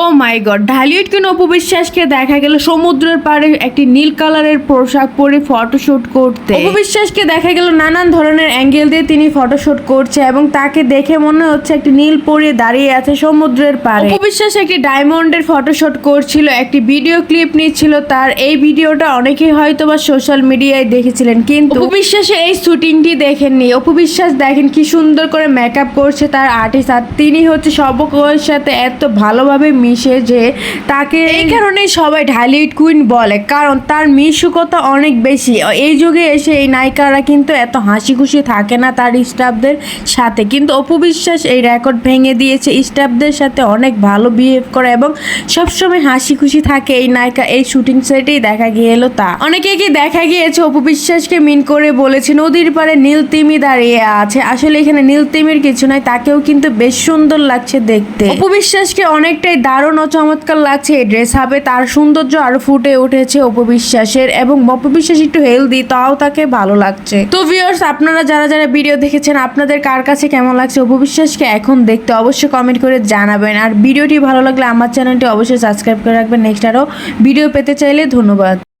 ও মাই god Dhallywood কিন অপু বিশ্বাসকে দেখা গেল? সমুদ্রের পাড়ে একটি নীল কালারের পোশাক পরে ফটোশুট করতে। অপু বিশ্বাসকে দেখা গেল নানান ধরনের অ্যাঙ্গেল দিয়ে তিনি ফটোশুট করছে এবং তাকে দেখে মনে হচ্ছে একটি নীল পরে দাঁড়িয়ে আছে সমুদ্রের পাড়ে। অপু বিশ্বাস একটি ডায়মন্ডের ফটোশুট করছিল, একটি ভিডিও ক্লিপ নিচ্ছিল, তার এই ভিডিওটা অনেকেই হয়তো বা সোশ্যাল মিডিয়ায় দেখেছিলেন, কিন্তু অপু বিশ্বাসের এই শুটিংটি দেখেননি। অপবিশ্বাস দেখেন কি সুন্দর করে মেকআপ করছে তার আর্টিস্ট আর তিনি হচ্ছে সবকের সাথে এত ভালোভাবে মিশে যে তাকে এই কারণেই সবাই ঢালিউড কুইন বলে কারণ তার মিশুকতা অনেক বেশি। এই যুগে এসে এই নায়িকারা কিন্তু এত হাসি খুশি থাকে না তার স্টাফদের সাথে। কিন্তু অপু বিশ্বাস এই রেকর্ড ভেঙে দিয়েছে স্টাফদের সাথে অনেক ভালো বিহেভ করে এবং সবসময় হাসি খুশি থাকে এই নায়িকা। এই শুটিং সেটেই দেখা গিয়েলো তা। অনেকে কি দেখা গিয়েছে অপু বিশ্বাসকে মিন করে বলেছে নদীর পারে নীল তিমি দাঁড়িয়ে আছে। আসলে এখানে নীল তিমির কিছু নাই তাকেও কিন্তু বেশ সুন্দর লাগছে দেখতে। অপু বিশ্বাসকে অনেকটাই দারুণ ও চমৎকার লাগছে এই ড্রেস হবে। তার সৌন্দর্য আরও ফুটে উঠেছে অপবিশ্বাসের এবং অপবিশ্বাস একটু হেলদি তাও তাকে ভালো লাগছে। তো ভিউয়ার্স আপনারা যারা যারা ভিডিও দেখেছেন, আপনাদের কার কাছে কেমন লাগছে অপবিশ্বাসকে এখন দেখতে অবশ্যই কমেন্ট করে জানাবেন। আর ভিডিওটি ভালো লাগলে আমার চ্যানেলটি অবশ্যই সাবস্ক্রাইব করে রাখবেন। নেক্সট আরও ভিডিও পেতে চাইলে ধন্যবাদ।